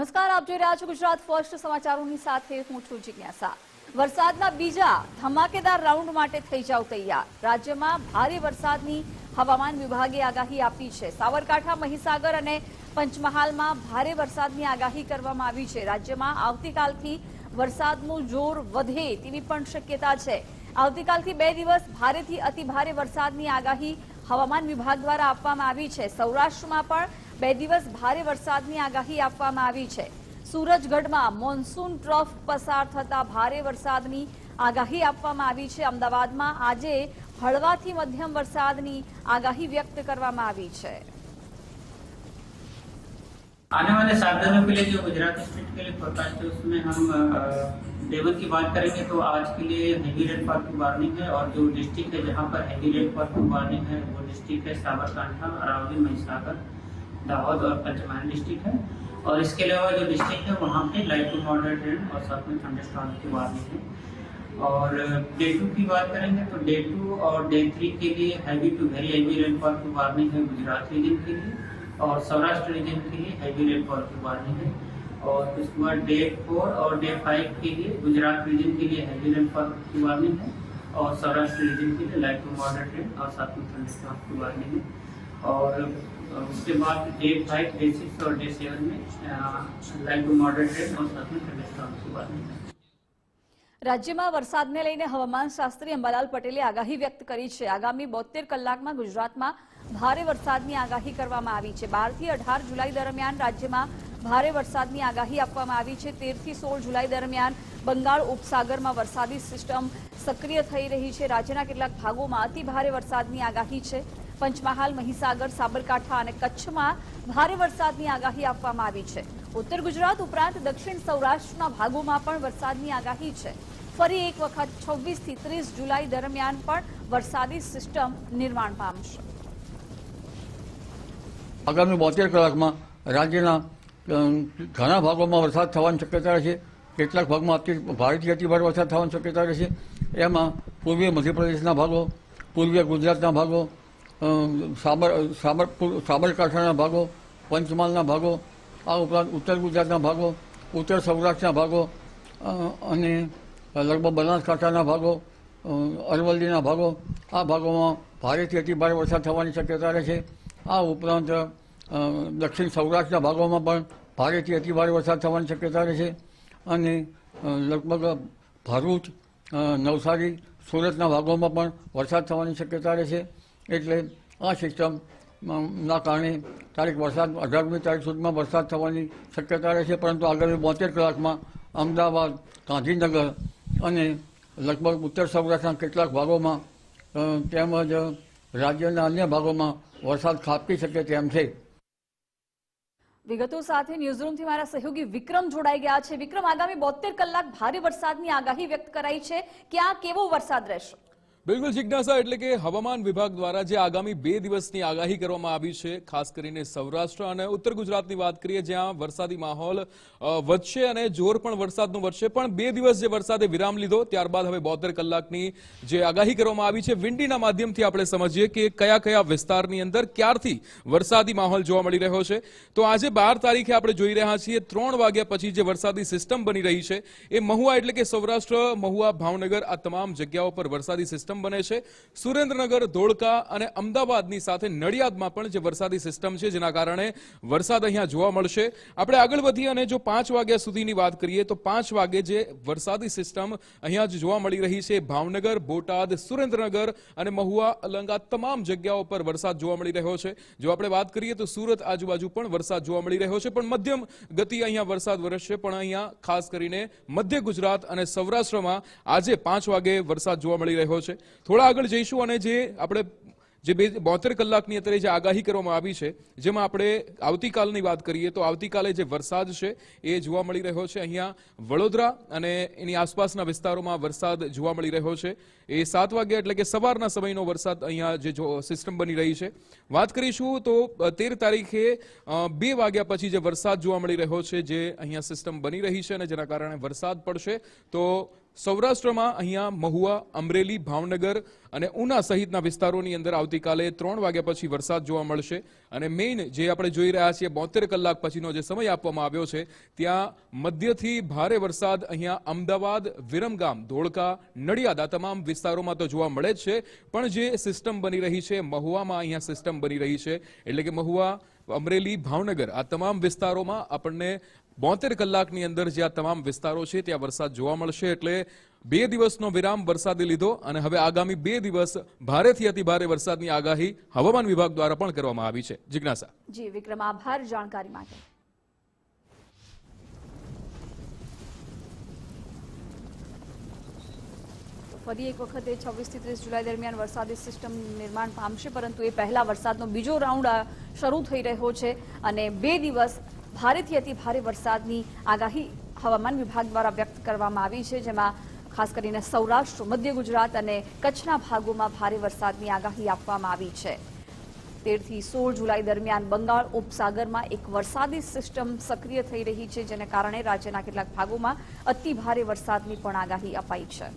નમસ્કાર, આપ જોઈ રહ્યા છો ગુજરાત ફર્સ્ટ સમાચારોની સાથે હું છું જિજ્ઞાસા. વરસાદના બીજા ધમાકેદાર રાઉન્ડ માટે થઈ જાવ તૈયાર. રાજ્યમાં ભારે વરસાદની હવામાન વિભાગે આગાહી આપી છે. સાબરકાંઠા મહીસાગર અને પંચમહાલમાં ભારે વરસાદની આગાહી કરવામાં આવી છે. રાજ્યમાં આવતીકાલથી વરસાદનું જોર વધે તેવી પણ શક્યતા છે. આવતીકાલથી બે દિવસ ભારેથી અતિભારે વરસાદની આગાહી હવામાન વિભાગ દ્વારા આપવામાં આવી છે. સૌરાષ્ટ્રમાં પણ બે દિવસ ભારે વરસાદની આગાહી આપવામાં આવી છે. સુરજગઢમાં મોન્સૂન ટ્રફ પસાર થતા ભારે વરસાદની આગાહી આપવામાં આવી છે. અમદાવાદમાં આજે હળવાથી મધ્યમ વરસાદની આગાહી વ્યક્ત કરવામાં આવી છે. आने वाले सात दिनों के लिए जो गुजरात स्टेट के लिए फोरकास्ट है, उसमें हम डे की बात करेंगे तो आज के लिए हैवी रेनफॉल की वार्निंग है और जो डिस्ट्रिक्ट है जहाँ पर हैवी रेनफॉल की वार्निंग है, वो डिस्ट्रिक्ट है साबरकांठा, अरावली, महिसागर, दाहोद और पंचमहाल डिस्ट्रिक्ट है। और इसके अलावा जो डिस्ट्रिक्ट है, वहाँ पे लाइट टू मॉडरेट रेन और साथ में थंडरस्टॉर्म की वार्निंग है। और डे टू की बात करेंगे तो डे टू और डे थ्री के लिए heavy to very heavy rainfall की वार्निंग है गुजरात रीजन के लिए। और सौराष्ट्र रीजन के लिए हैवी रेनफॉल की वार्निंग है। और उसके बाद डे फोर और डे फाइव के लिए गुजरात रीजन के लिए हैवी रेनफॉल की वार्निंग है और सौराष्ट्र रीजन के लिए लाइट टू मॉडरेट रेन और साथ में थंडरस्टॉर्म की वार्निंग है। और उसके बाद डे फाइव डे सिक्स और डे सेवन में लाइट टू मॉडरेट रेन और साथ में थंडरस्टॉर्म की वार्निंग है। રાજ્યમાં વરસાદને લઈને હવામાન શાસ્ત્રી અંબાલાલ પટેલે આગાહી વ્યક્ત કરી છે. આગામી બોતેર કલાકમાં ગુજરાતમાં ભારે વરસાદની આગાહી કરવામાં આવી છે. બારથી અઢાર જુલાઈ દરમિયાન રાજ્યમાં ભારે વરસાદની આગાહી આપવામાં આવી છે. તેરથી સોળ જુલાઈ દરમિયાન બંગાળ ઉપસાગરમાં વરસાદી સિસ્ટમ સક્રિય થઈ રહી છે. રાજ્યના કેટલાક ભાગોમાં અતિ ભારે વરસાદની આગાહી છે. પંચમહાલ, મહીસાગર, સાબરકાંઠા અને કચ્છમાં ભારે વરસાદની આગાહી આપવામાં આવી છે. ઉત્તર ગુજરાત ઉપરાંત દક્ષિણ સૌરાષ્ટ્રના ભાગોમાં પણ વરસાદની આગાહી છે. ફરી એક વખત છવ્વીસથી ત્રીસ જુલાઈ દરમિયાન પણ વરસાદી સિસ્ટમ નિર્માણ પામશે. આગામી બોતેર કલાકમાં રાજ્યના ઘણા ભાગોમાં વરસાદ થવાની શક્યતા રહેશે. કેટલાક ભાગમાં અતિ ભારેથી અતિભારે વરસાદ થવાની શક્યતા રહેશે. એમાં પૂર્વીય મધ્યપ્રદેશના ભાગો, પૂર્વીય ગુજરાતના ભાગો સાબર સાબર સાબરકાંઠાના ભાગો, પંચમહાલના ભાગો આ ઉપરાંત ઉત્તર ગુજરાતના ભાગો, ઉત્તર સૌરાષ્ટ્રના ભાગો અને લગભગ બનાસકાંઠાના ભાગો અરવલ્લીના ભાગો, આ ભાગોમાં ભારેથી અતિભારે વરસાદ થવાની શક્યતા રહે છે. આ ઉપરાંત દક્ષિણ સૌરાષ્ટ્રના ભાગોમાં પણ ભારેથી અતિભારે વરસાદ થવાની શક્યતા રહેશે અને લગભગ ભરૂચ નવસારી, સુરતના ભાગોમાં પણ વરસાદ થવાની શક્યતા રહેશે એટલે આ સિસ્ટમ ના કારણે તારીખ વરસાદ, અઢારમી તારીખ સુધીમાં વરસાદ થવાની શક્યતા રહેશે પરંતુ આગામી બોતેર કલાકમાં અમદાવાદ, ગાંધીનગર અને લગભગ ઉત્તર સૌરાષ્ટ્રના કેટલાક ભાગોમાં તેમજ રાજ્યના અન્ય ભાગોમાં વરસાદ ખાબકી શકે તેમ છે. વિગતો સાથે ન્યૂઝરૂમથી મારા સહયોગી વિક્રમ જોડાઈ ગયા છે. વિક્રમ, આગામી બોતેર કલાક ભારે વરસાદની આગાહી વ્યક્ત કરાઈ છે. ક્યાં કેવો વરસાદ રહેશે? બિલકુલ જિજ્ઞાસા એટલે કે હવામાન વિભાગ દ્વારા જે આગામી બે દિવસની આગાહી કરવામાં આવી છે, ખાસ કરીને સૌરાષ્ટ્ર અને ઉત્તર ગુજરાતની વાત કરીએ, જ્યાં વરસાદી માહોલ વધશે અને જોર પણ વરસાદનું વધશે. પણ બે દિવસ જે વરસાદે વિરામ લીધો, ત્યારબાદ હવે બોતેર કલાકની જે આગાહી કરવામાં આવી છે, વિંડીના માધ્યમથી આપણે સમજીએ કે કયા કયા વિસ્તારની અંદર ક્યારથી વરસાદી માહોલ જોવા મળી રહ્યો છે. તો આજે બાર તારીખે આપણે જોઈ રહ્યા છીએ, ત્રણ વાગ્યા પછી જે વરસાદી સિસ્ટમ બની રહી છે, એ મહુવા એટલે કે સૌરાષ્ટ્ર, મહુવા, ભાવનગર આ તમામ જગ્યાઓ પર વરસાદી સિસ્ટમ બને છે. સુરેન્દ્રનગર, ધોળકા અને અમદાવાદની સાથે નડિયાદમાં પણ જે વરસાદી સિસ્ટમ છે, જેના કારણે વરસાદ અહીંયા જોવા મળશે. આપણે આગળ વધીએ અને જો પાંચ વાગ્યા સુધીની વાત કરીએ, તો પાંચ વાગે જે વરસાદી સિસ્ટમ અહીંયા જ જોવા મળી રહી છે. ભાવનગર, બોટાદ, સુરેન્દ્રનગર અને મહુવા અલંગ તમામ જગ્યાઓ પર વરસાદ જોવા મળી રહ્યો છે. જો આપણે વાત કરીએ, તો સુરત આજુબાજુ પણ વરસાદ જોવા મળી રહ્યો છે. પણ મધ્યમ ગતિ અહીંયા વરસાદ વરસશે. પણ અહીંયા ખાસ કરીને મધ્ય ગુજરાત અને સૌરાષ્ટ્રમાં આજે પાંચ વાગે વરસાદ જોવા મળી રહ્યો છે. થોડા આગળ જઈશું અને જે આપણે જે બે બોતેર કલાકની અત્યારે જે આગાહી કરવામાં આવી છે, જેમાં આપણે આવતીકાલની વાત કરીએ તો આવતીકાલે જે વરસાદ છે એ જોવા મળી રહ્યો છે. અહીંયા વડોદરા અને એની આસપાસના વિસ્તારોમાં વરસાદ જોવા મળી રહ્યો છે. એ સાત વાગ્યા એટલે કે સવારના સમયનો વરસાદ અહીંયા જે જો સિસ્ટમ બની રહી છે. વાત કરીશું તો તેર તારીખે બે વાગ્યા પછી જે વરસાદ જોવા મળી રહ્યો છે, જે અહીંયા સિસ્ટમ બની રહી છે અને જેના કારણે વરસાદ પડશે, તો સૌરાષ્ટ્રમાં અહીંયા મહુવા, અમરેલી, ભાવનગર અને ઉના સહિતના વિસ્તારોની અંદર આવતીકાલે ત્રણ વાગ્યા પછી વરસાદ જોવા મળશે અને મેઇન જે આપણે જોઈ રહ્યા છીએ બોતેર કલાક પછીનો જે સમય આપવામાં આવ્યો છે, ત્યાં મધ્યથી ભારે વરસાદ અહીંયા અમદાવાદ, વિરમગામ, ધોળકા, નડિયાદ આ તમામ વિસ્તારોમાં તો જોવા મળે જ છે, પણ જે સિસ્ટમ બની રહી છે, મહુવામાં અહીંયા સિસ્ટમ બની રહી છે, એટલે કે મહુવા, અમરેલી, ભાવનગર આ તમામ વિસ્તારોમાં આપણને બોતેર કલાકની અંદર જે આ તમામ વિસ્તારો છે ત્યાં વરસાદ જોવા મળશે એટલે બે દિવસનો વિરામ વરસાદે લીધો અને હવે આગામી બે દિવસ ભારેથી અતિ ભારે વરસાદની આગાહી હવામાન વિભાગ દ્વારા પણ કરવામાં આવી છે. જિજ્ઞાસા. જી, વિક્રમ, આભાર જાણકારી માટે. ફરી એક વખતે છવ્વીસથી ત્રીસ જુલાઈ દરમિયાન વરસાદી સિસ્ટમ નિર્માણ પામશે, પરંતુ એ પહેલા વરસાદનો બીજો રાઉન્ડ શરૂ થઈ રહ્યો છે અને બે દિવસ ભારેથી અતિ ભારે વરસાદની આગાહી હવામાન વિભાગ દ્વારા વ્યક્ત કરવામાં આવી છે, જેમાં ખાસ કરીને સૌરાષ્ટ્ર, મધ્ય ગુજરાત અને કચ્છના ભાગોમાં ભારે વરસાદની આગાહી આપવામાં આવી છે. તેરથી સોળ જુલાઈ દરમિયાન બંગાળ, ઉપસાગરમાં એક વરસાદી સિસ્ટમ સક્રિય થઈ રહી છે, જેને કારણે રાજ્યના કેટલાક ભાગોમાં અતિ ભારે વરસાદની પણ આગાહી અપાઈ છે.